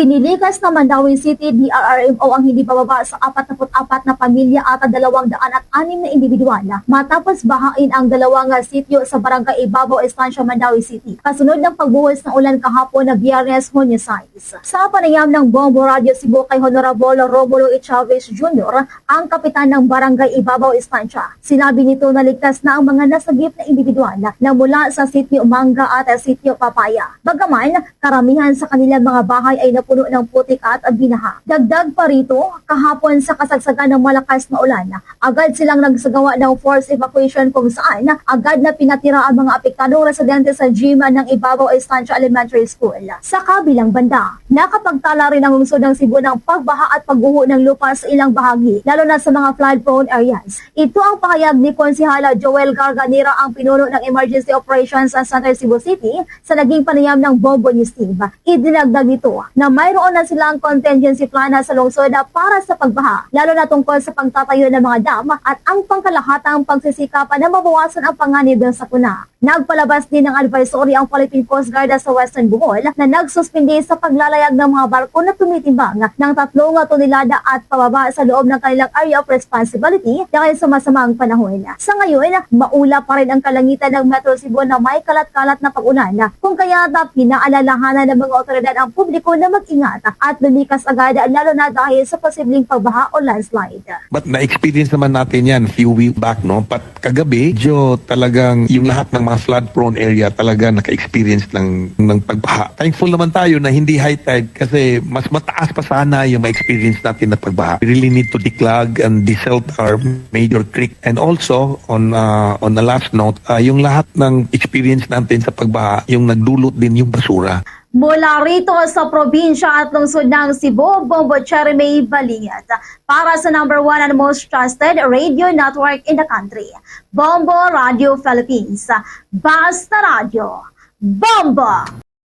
Inilikas ng Mandawi City DRRMO ang hindi bababa sa 44 na pamilya at 206 na individual matapos bahain ang dalawang sityo sa barangay Ibabaw, Estancia, Mandawi City. Kasunod ng pagbuhos ng ulan kahapon na Biyernes, Hunyo 6. Sa panayam ng Bombo Radio Cebu kay Honorable Romulo E. Chavez Jr., ang kapitan ng barangay Ibabaw, Estancia, sinabi nito na ligtas na ang mga nasagip na individual na mula sa sityo Mangga at sityo Papaya. Bagaman, karamihan sa kanilang mga bahay ay napuno ng putik at binaha. Dagdag pa rito, kahapon sa kasagsagan ng malakas na ulan, agad silang nagsagawa ng forced evacuation kung saan agad na pinatira ang mga apektadong residente sa gym ng Ibabaw Estancia Elementary School. Sa kabilang banda, nakapagtala rin ang lungsod ng Cebu ng pagbaha at pagguho ng lupa sa ilang bahagi, lalo na sa mga flood-prone areas. Ito ang pahayag ni Konsihala Joel Garganira ang pinuno ng Emergency Operations sa Center Cebu City sa naging panayam ng Bombo News Team. Idinagdag nito na mayroon na silang contingency plan sa lungsod para sa pagbaha, lalo na tungkol sa pagtatayo ng mga dam at ang pangkalahatang pagsisikapan na mabawasan ang panganib ng sakuna. Nagpalabas din ng advisory ang Philippine Coast Guard sa Western Bohol na nagsuspindi sa paglalayag ng mga barko na tumitimbang ng tatlong tonelada at pababa sa loob ng kanilang area of responsibility dahil sa masamang panahon. Sa ngayon, maula pa rin ang kalangitan ng Metro Cebu na may kalat-kalat na pag-ulan kung kaya na pinaalalahanan ng mga otoridad ang publiko na mag-ingat at lumikas agad lalo na dahil sa posibleng pagbaha o landslide. But na-experience naman natin yan few weeks back, no? But kagabi, medyo talagang yung lahat ng mga flood-prone area talaga naka-experience ng, ng pagbaha. Thankful naman tayo na hindi high tide kasi mas mataas pa sana yung ma-experience natin na pagbaha. We really need to declog and desilt our major creek. And also, on uh, on the last note, uh, yung lahat ng experience natin sa pagbaha, yung nagdulot din yung basura. Mula rito sa probinsya at lungsod ng Cebu, Bombo Cheremy Baliat. Para sa number one and most trusted radio network in the country, Bombo Radio Philippines. Basta Radio. Bombo!